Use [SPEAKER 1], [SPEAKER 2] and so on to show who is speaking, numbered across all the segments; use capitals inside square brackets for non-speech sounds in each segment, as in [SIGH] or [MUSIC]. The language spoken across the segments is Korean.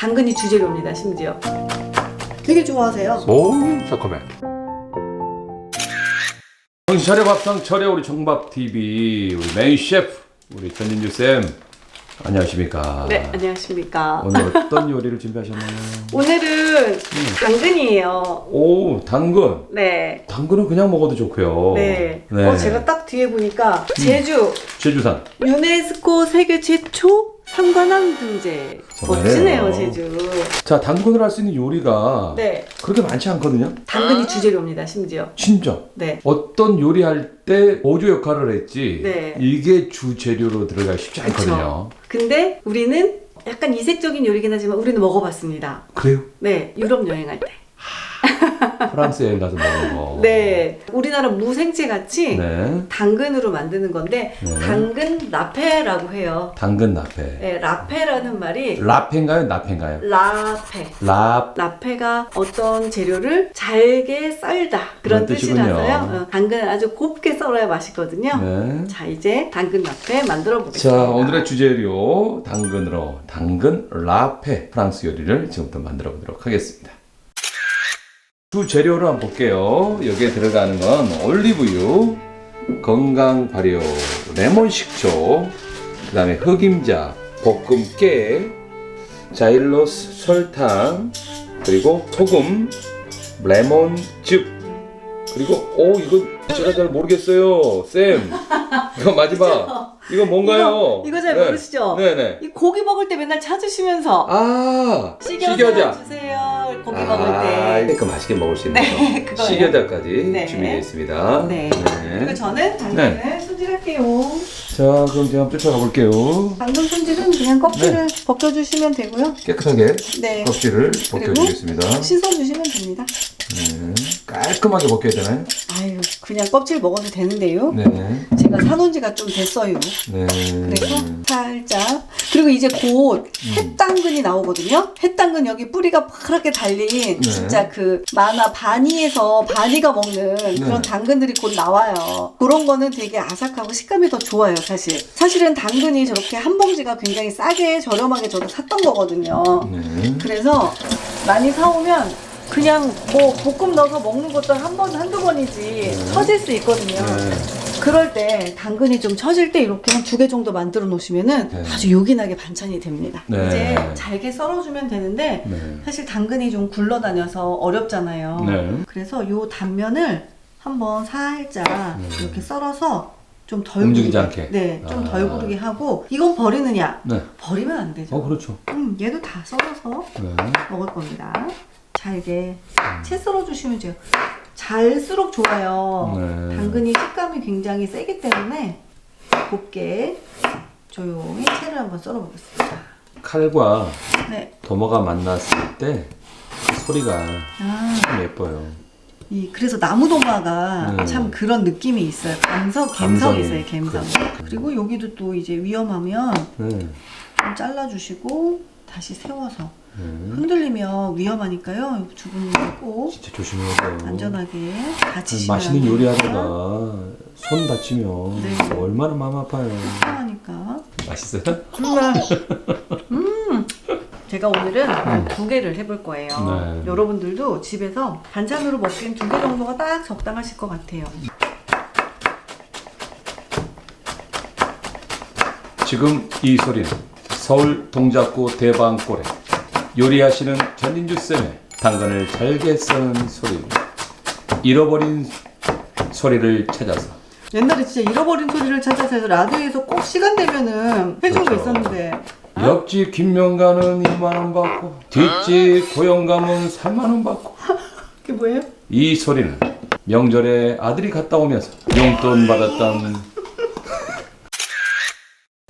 [SPEAKER 1] 당근이 주재료입니다, 심지어. 되게 좋아하세요.
[SPEAKER 2] 오, 새콤해. 정신 차려 밥상 차려 우리 정밥 TV 우리 메인 셰프 우리 전진주 쌤 안녕하십니까?
[SPEAKER 1] 네, 안녕하십니까.
[SPEAKER 2] 오늘 어떤 요리를 준비하셨나요? [LAUGHS]
[SPEAKER 1] 오늘은 당근이에요.
[SPEAKER 2] 오, 당근.
[SPEAKER 1] 네.
[SPEAKER 2] 당근은 그냥 먹어도 좋고요.
[SPEAKER 1] 네.
[SPEAKER 2] 네.
[SPEAKER 1] 어, 제가 딱 뒤에 보니까 제주
[SPEAKER 2] 제주산.
[SPEAKER 1] 유네스코 세계 최초 삼관왕 등재.
[SPEAKER 2] 정말요?
[SPEAKER 1] 멋지네요, 제주.
[SPEAKER 2] 자, 당근을 할수 있는 요리가
[SPEAKER 1] 네.
[SPEAKER 2] 그렇게 많지 않거든요.
[SPEAKER 1] 당근이 주재료입니다, 심지어.
[SPEAKER 2] 진짜.
[SPEAKER 1] 네.
[SPEAKER 2] 어떤 요리할 때 보조 역할을 했지
[SPEAKER 1] 네.
[SPEAKER 2] 이게 주 재료로 들어가기 쉽지. 않거든요.
[SPEAKER 1] 근데 우리는 약간 이색적인 요리긴 하지만 우리는 먹어봤습니다.
[SPEAKER 2] 그래요?
[SPEAKER 1] 네, 유럽 여행할 때.
[SPEAKER 2] 프랑스 여행 가서 먹은 거. [LAUGHS]
[SPEAKER 1] 네, 우리나라 무생채 같이
[SPEAKER 2] 네.
[SPEAKER 1] 당근으로 만드는 건데
[SPEAKER 2] 네.
[SPEAKER 1] 당근 라페라고 해요.
[SPEAKER 2] 당근 나페.
[SPEAKER 1] 네, 라페라는 말이
[SPEAKER 2] 라페인가요? 나페인가요?
[SPEAKER 1] 라페.
[SPEAKER 2] 라
[SPEAKER 1] 라페가 어떤 재료를 잘게 썰다 그런
[SPEAKER 2] 그런 뜻이군요.
[SPEAKER 1] 뜻이라서요. 어, 당근을 아주 곱게 썰어야 맛있거든요.
[SPEAKER 2] 네.
[SPEAKER 1] 자 이제 당근 라페 만들어 보겠습니다.
[SPEAKER 2] 자, 오늘의 주재료 당근으로 당근 라페 프랑스 요리를 지금부터 만들어 보도록 하겠습니다. 주 재료를 한번 볼게요. 여기에 들어가는 건 올리브유, 건강 발효, 레몬 식초, 그 다음에 흑임자, 볶음 깨, 자일로스 설탕, 그리고 소금, 레몬즙, 그리고 오 이거 제가 잘 모르겠어요, 쌤. 이거 마지막 이거 뭔가요?
[SPEAKER 1] 이거, 이거 잘
[SPEAKER 2] 네.
[SPEAKER 1] 모르시죠?
[SPEAKER 2] 네네.
[SPEAKER 1] 이 고기 먹을 때 맨날 찾으시면서
[SPEAKER 2] 아
[SPEAKER 1] 식여자. 주세요. 고기
[SPEAKER 2] 아,
[SPEAKER 1] 먹을 때.
[SPEAKER 2] 그 맛있게 먹을 수 있는
[SPEAKER 1] 네,
[SPEAKER 2] 거.
[SPEAKER 1] 그거예요.
[SPEAKER 2] 식여자까지
[SPEAKER 1] 네.
[SPEAKER 2] 준비했습니다.
[SPEAKER 1] 네. 그리고 저는 당근을 손질할게요.
[SPEAKER 2] 자, 그럼 제가 한번 쫓아가 볼게요.
[SPEAKER 1] 당근 손질은 그냥 껍질을 벗겨주시면 되고요.
[SPEAKER 2] 깨끗하게
[SPEAKER 1] 네.
[SPEAKER 2] 껍질을 벗겨주겠습니다.
[SPEAKER 1] 씻어주시면 됩니다.
[SPEAKER 2] 네. 깔끔하게 벗겨야 되나요?
[SPEAKER 1] 아유, 그냥 껍질 먹어도 되는데요.
[SPEAKER 2] 네.
[SPEAKER 1] 제가 사놓은 지가 좀 됐어요.
[SPEAKER 2] 네.
[SPEAKER 1] 그래서 살짝. 그리고 이제 곧 햇당근이 나오거든요. 햇당근 여기 뿌리가 파랗게 달린
[SPEAKER 2] 네.
[SPEAKER 1] 진짜 그 만화 바니에서 바니가 먹는 그런
[SPEAKER 2] 네.
[SPEAKER 1] 당근들이 곧 나와요. 그런 거는 되게 아삭하고 식감이 더 좋아요, 사실. 사실은 당근이 저렇게 한 봉지가 굉장히 싸게 저렴하게 저도 샀던 거거든요.
[SPEAKER 2] 네.
[SPEAKER 1] 그래서 많이 사오면 그냥 뭐 볶음 넣어서 먹는 것도 한 번, 한두 번이지 처질 수 있거든요.
[SPEAKER 2] 네.
[SPEAKER 1] 그럴 때 당근이 좀 처질 때 이렇게 한 두 개 정도 만들어 놓으시면은
[SPEAKER 2] 네.
[SPEAKER 1] 아주 요긴하게 반찬이 됩니다.
[SPEAKER 2] 네.
[SPEAKER 1] 이제 잘게 썰어주면 되는데
[SPEAKER 2] 네.
[SPEAKER 1] 사실 당근이 좀 굴러다녀서 어렵잖아요.
[SPEAKER 2] 네.
[SPEAKER 1] 그래서 요 단면을 한번 살짝
[SPEAKER 2] 네.
[SPEAKER 1] 이렇게 썰어서 좀 덜
[SPEAKER 2] 움직이지. 않게.
[SPEAKER 1] 네, 좀
[SPEAKER 2] 아.
[SPEAKER 1] 덜 구르게 하고 이건 버리느냐?
[SPEAKER 2] 네.
[SPEAKER 1] 버리면 안 되죠.
[SPEAKER 2] 어, 그렇죠.
[SPEAKER 1] 음, 얘도 다 썰어서
[SPEAKER 2] 네.
[SPEAKER 1] 먹을 겁니다. 잘게 채 썰어 주시면 돼요. 잘수록 좋아요.
[SPEAKER 2] 네.
[SPEAKER 1] 당근이 식감이 굉장히 세기 때문에 곱게 조용히 채를 한번 썰어 보겠습니다.
[SPEAKER 2] 칼과
[SPEAKER 1] 네.
[SPEAKER 2] 도마가 만났을 때 그 소리가
[SPEAKER 1] 아,
[SPEAKER 2] 참 예뻐요.
[SPEAKER 1] 이 그래서 나무 도마가
[SPEAKER 2] 네.
[SPEAKER 1] 참 그런 느낌이 있어요. 감성, 감성
[SPEAKER 2] 감성이.
[SPEAKER 1] 있어요. 감성.
[SPEAKER 2] 그렇죠.
[SPEAKER 1] 그리고 여기도 또 이제 위험하면
[SPEAKER 2] 네.
[SPEAKER 1] 좀 잘라 주시고 다시 세워서
[SPEAKER 2] 네.
[SPEAKER 1] 흔들리면 위험하니까요. 두 분이 꼭
[SPEAKER 2] 진짜 조심해야 돼요.
[SPEAKER 1] 안전하게 다치시면
[SPEAKER 2] 맛있는
[SPEAKER 1] 안
[SPEAKER 2] 요리하다가. 손 다치면
[SPEAKER 1] 네.
[SPEAKER 2] 얼마나 마음 아파요.
[SPEAKER 1] 위험하니까.
[SPEAKER 2] 맛있어요? [LAUGHS]
[SPEAKER 1] 음. 제가 오늘은 두 개를 해볼 거예요.
[SPEAKER 2] 네.
[SPEAKER 1] 여러분들도 집에서 반찬으로 먹기엔 두 개 정도가 딱 적당하실 것 같아요.
[SPEAKER 2] 지금 이 소리는 서울 동작구 대방골에 요리하시는 전인주 쌤의 당근을 잘게 써는 소리입니다. 잃어버린 소리를 찾아서
[SPEAKER 1] 옛날에 진짜 잃어버린 소리를 찾아서 해서 라디오에서 꼭 시간 되면은 해준 거
[SPEAKER 2] 그렇죠.
[SPEAKER 1] 있었는데
[SPEAKER 2] 옆집 김명가는 2만 원 받고 뒷집 고영감은 3만 원 받고 [LAUGHS]
[SPEAKER 1] 그게 뭐예요?
[SPEAKER 2] 이 소리는 명절에 아들이 갔다 오면서 용돈 받았던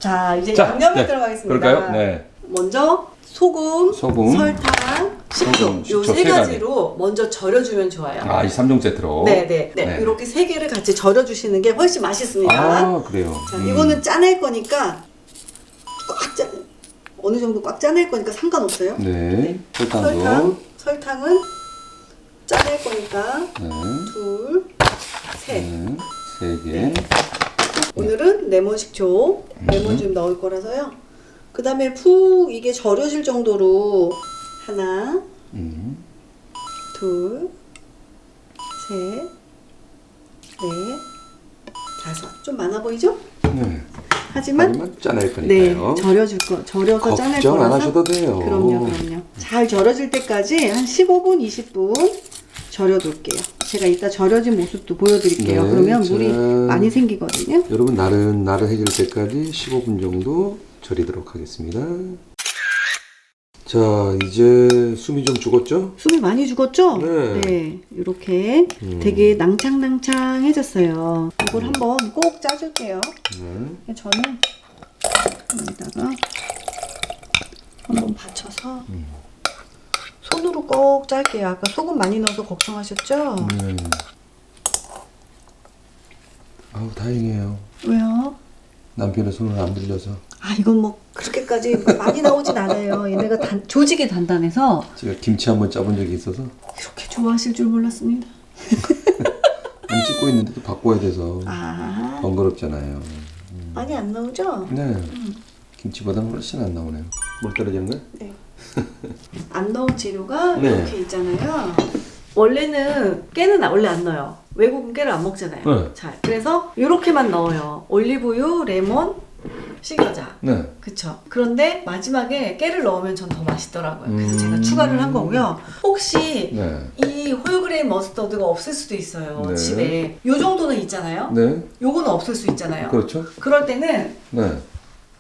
[SPEAKER 1] 자 이제
[SPEAKER 2] 자,
[SPEAKER 1] 양념에
[SPEAKER 2] 네.
[SPEAKER 1] 들어가겠습니다.
[SPEAKER 2] 그럴까요? 네.
[SPEAKER 1] 먼저 소금,
[SPEAKER 2] 소금,
[SPEAKER 1] 설탕, 식초
[SPEAKER 2] 소금,
[SPEAKER 1] 요
[SPEAKER 2] 식초 세세 가지.
[SPEAKER 1] 가지로 먼저 절여주면 좋아요.
[SPEAKER 2] 아, 이 3종 세트로.
[SPEAKER 1] 네 네 네.
[SPEAKER 2] 네.
[SPEAKER 1] 이렇게 세 개를 같이 절여주시는 게 훨씬 맛있습니다.
[SPEAKER 2] 아, 그래요.
[SPEAKER 1] 자,
[SPEAKER 2] 음.
[SPEAKER 1] 이거는 짜낼 거니까 꽉 짜, 어느 정도 꽉 짜낼 거니까 상관없어요.
[SPEAKER 2] 네. 설탕도.
[SPEAKER 1] 설탕, 설탕은 짜낼 거니까
[SPEAKER 2] 네.
[SPEAKER 1] 둘, 셋.
[SPEAKER 2] 네. 세 개.
[SPEAKER 1] 오늘은 레몬 식초, 레몬
[SPEAKER 2] 음.
[SPEAKER 1] 좀 넣을 거라서요. 그 다음에 푹 이게 절여질 정도로 하나,
[SPEAKER 2] 음.
[SPEAKER 1] 둘, 셋, 넷, 다섯. 좀 많아 보이죠?
[SPEAKER 2] 네.
[SPEAKER 1] 하지만
[SPEAKER 2] 하지만 짜낼
[SPEAKER 1] 네,
[SPEAKER 2] 거니까요.
[SPEAKER 1] 절여줄 거, 절여서 짜낼
[SPEAKER 2] 걱정
[SPEAKER 1] 거라서
[SPEAKER 2] 안 하셔도 돼요.
[SPEAKER 1] 그럼요, 그럼요. 잘 절여질 때까지 한 15분, 20분 절여둘게요. 제가 이따 절여진 모습도 보여드릴게요.
[SPEAKER 2] 네,
[SPEAKER 1] 그러면
[SPEAKER 2] 자.
[SPEAKER 1] 물이 많이 생기거든요.
[SPEAKER 2] 여러분 나른 나른해질 때까지 15분 정도 절이도록 하겠습니다. 자 이제 숨이 좀 죽었죠?
[SPEAKER 1] 숨이 많이 죽었죠?
[SPEAKER 2] 네.
[SPEAKER 1] 이렇게
[SPEAKER 2] 음.
[SPEAKER 1] 되게 낭창낭창해졌어요. 이걸 한번 꼭 짜줄게요.
[SPEAKER 2] 네.
[SPEAKER 1] 저는 여기다가 한번 받쳐서 손으로 꼭 짤게요. 아까 소금 많이 넣어서 걱정하셨죠?
[SPEAKER 2] 네. 아우 다행이에요.
[SPEAKER 1] 왜요?
[SPEAKER 2] 남편의 손을 안 빌려서
[SPEAKER 1] 아 이건 뭐 그렇게까지 많이 나오진 않아요. 얘네가 단, 조직이 단단해서
[SPEAKER 2] 제가 김치 한번 짜본 적이 있어서
[SPEAKER 1] 이렇게 좋아하실 줄 몰랐습니다. [LAUGHS]
[SPEAKER 2] 안 찍고 있는데도 바꿔야 돼서
[SPEAKER 1] 아
[SPEAKER 2] 번거롭잖아요.
[SPEAKER 1] 많이 안 나오죠?
[SPEAKER 2] 네. 김치보다는 훨씬 안 나오네요. 뭘 떨어지는 거야?
[SPEAKER 1] 네. [LAUGHS] 안 넣은 재료가
[SPEAKER 2] 네.
[SPEAKER 1] 이렇게 있잖아요. 원래는 깨는 원래 안 넣어요. 외국은 깨를 안 먹잖아요.
[SPEAKER 2] 네.
[SPEAKER 1] 잘. 그래서 이렇게만 넣어요. 올리브유, 레몬, 식여자.
[SPEAKER 2] 네.
[SPEAKER 1] 그쵸. 그런데 마지막에 깨를 넣으면 전 더 맛있더라고요. 그래서
[SPEAKER 2] 음.
[SPEAKER 1] 제가 추가를 한 거고요. 혹시
[SPEAKER 2] 네.
[SPEAKER 1] 이 홀그레인 머스터드가 없을 수도 있어요.
[SPEAKER 2] 네.
[SPEAKER 1] 집에. 요 정도는 있잖아요.
[SPEAKER 2] 네.
[SPEAKER 1] 요거는 없을 수 있잖아요.
[SPEAKER 2] 그렇죠.
[SPEAKER 1] 그럴 때는
[SPEAKER 2] 네.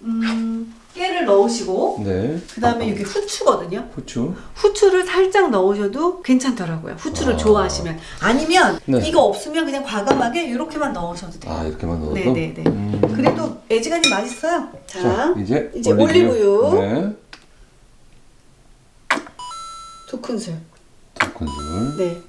[SPEAKER 1] 음, 깨를 넣으시고
[SPEAKER 2] 네.
[SPEAKER 1] 그 다음에 이게 후추거든요.
[SPEAKER 2] 후추.
[SPEAKER 1] 후추를 살짝 넣으셔도 괜찮더라고요. 후추를
[SPEAKER 2] 아.
[SPEAKER 1] 좋아하시면 아니면
[SPEAKER 2] 네.
[SPEAKER 1] 이거 없으면 그냥 과감하게 이렇게만 넣으셔도 돼요.
[SPEAKER 2] 아 이렇게만 넣어도.
[SPEAKER 1] 네네네.
[SPEAKER 2] 음.
[SPEAKER 1] 그래도 애지간히 맛있어요. 자,
[SPEAKER 2] 자, 이제,
[SPEAKER 1] 이제 올리브유.
[SPEAKER 2] 네.
[SPEAKER 1] 두 큰술.
[SPEAKER 2] 두 큰술.
[SPEAKER 1] 네,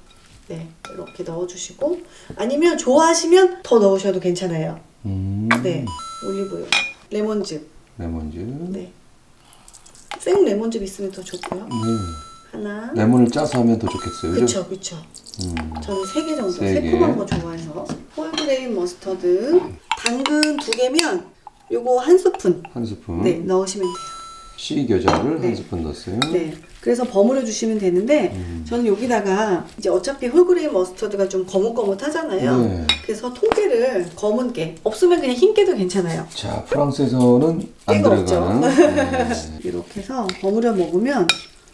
[SPEAKER 1] 네 이렇게 넣어주시고 아니면 좋아하시면 더 넣으셔도 괜찮아요.
[SPEAKER 2] 음.
[SPEAKER 1] 네, 올리브유, 레몬즙.
[SPEAKER 2] 레몬즙. 네.
[SPEAKER 1] 네, 생 레몬즙 있으면 더 좋고요. 하나.
[SPEAKER 2] 레몬을 짜서 하면 더 좋겠어요. 그죠?
[SPEAKER 1] 그쵸, 그쵸.
[SPEAKER 2] 음.
[SPEAKER 1] 저는 세 개 정도
[SPEAKER 2] 세 개.
[SPEAKER 1] 새콤한 거 좋아해서 홀그레인 머스터드 당근 두 개면 요거 한 스푼
[SPEAKER 2] 한 스푼.
[SPEAKER 1] 네 넣으시면 돼요.
[SPEAKER 2] 씨 겨자를
[SPEAKER 1] 네.
[SPEAKER 2] 한 스푼 넣었어요.
[SPEAKER 1] 네. 그래서 버무려 주시면 되는데
[SPEAKER 2] 음.
[SPEAKER 1] 저는 여기다가 이제 어차피 홀그레인 머스터드가 좀 거뭇거뭇하잖아요.
[SPEAKER 2] 네.
[SPEAKER 1] 그래서 통깨를 검은 깨 없으면 그냥 흰 깨도 괜찮아요.
[SPEAKER 2] 자, 프랑스에서는 안
[SPEAKER 1] 깨가
[SPEAKER 2] 들어가는. [LAUGHS] 네.
[SPEAKER 1] 이렇게 해서 버무려 먹으면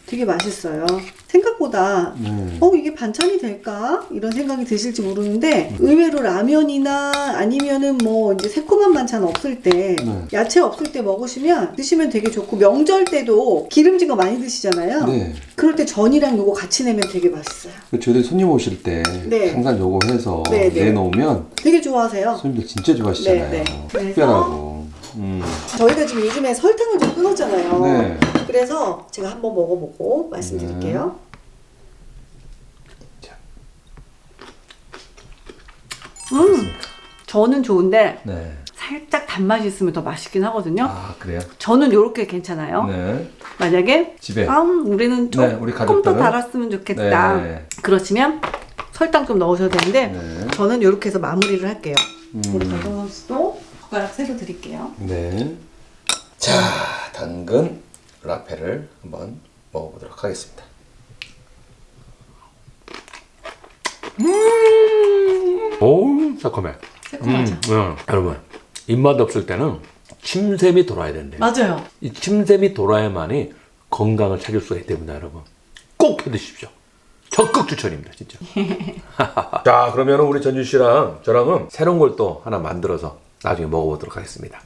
[SPEAKER 1] 되게 맛있어요. 생각보다
[SPEAKER 2] 네.
[SPEAKER 1] 어 이게 반찬이 될까 이런 생각이 드실지 모르는데 의외로 라면이나 아니면은 뭐 이제 새콤한 반찬 없을 때
[SPEAKER 2] 네.
[SPEAKER 1] 야채 없을 때 먹으시면 드시면 되게 좋고 명절 때도 기름진 거 많이 드시잖아요.
[SPEAKER 2] 네.
[SPEAKER 1] 그럴 때 전이랑 요거 같이 내면 되게 맛있어요.
[SPEAKER 2] 그 저희들 손님 오실 때
[SPEAKER 1] 네.
[SPEAKER 2] 항상 요거 해서
[SPEAKER 1] 네, 네.
[SPEAKER 2] 내놓으면
[SPEAKER 1] 되게 좋아하세요.
[SPEAKER 2] 손님들 진짜 좋아하시잖아요.
[SPEAKER 1] 네, 네. 그래서-
[SPEAKER 2] 특별하고. 음.
[SPEAKER 1] 저희가 지금 요즘에 설탕을 좀 끊었잖아요.
[SPEAKER 2] 네.
[SPEAKER 1] 그래서 제가 한번 먹어보고 말씀드릴게요.
[SPEAKER 2] 자.
[SPEAKER 1] 음, 저는 좋은데
[SPEAKER 2] 네.
[SPEAKER 1] 살짝 단맛이 있으면 더 맛있긴 하거든요.
[SPEAKER 2] 아, 그래요?
[SPEAKER 1] 저는 이렇게 괜찮아요.
[SPEAKER 2] 네.
[SPEAKER 1] 만약에
[SPEAKER 2] 집에.
[SPEAKER 1] 아, 우리는 조금
[SPEAKER 2] 네, 우리
[SPEAKER 1] 더
[SPEAKER 2] 가족들은?
[SPEAKER 1] 달았으면 좋겠다.
[SPEAKER 2] 네.
[SPEAKER 1] 그러시면 설탕 좀 넣으셔도 되는데
[SPEAKER 2] 네.
[SPEAKER 1] 저는 이렇게 해서 마무리를 할게요.
[SPEAKER 2] 음.
[SPEAKER 1] 우리 정동 선수도 젓가락 새로 드릴게요.
[SPEAKER 2] 네. 자, 당근 라페를 한번 먹어보도록 하겠습니다.
[SPEAKER 3] 오 새콤해.
[SPEAKER 1] 새콤하죠?
[SPEAKER 3] 응. 여러분 입맛 없을 때는 침샘이 돌아야 된대요.
[SPEAKER 1] 맞아요.
[SPEAKER 3] 이 침샘이 돌아야만이 건강을 찾을 수가 있기 때문에 여러분 꼭 해드십시오. 적극 추천입니다, 진짜. [LAUGHS] 자, 그러면 우리 전준 씨랑 저랑은 새로운 걸 또 하나 만들어서 나중에 먹어보도록 하겠습니다.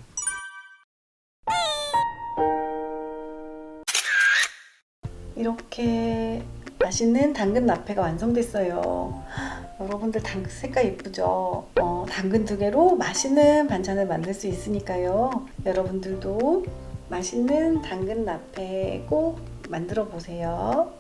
[SPEAKER 1] 이렇게 맛있는 당근 라페가 완성됐어요. 여러분들 당근 색깔 예쁘죠? 어, 당근 두 개로 맛있는 반찬을 만들 수 있으니까요. 여러분들도 맛있는 당근 라페 꼭 만들어 보세요.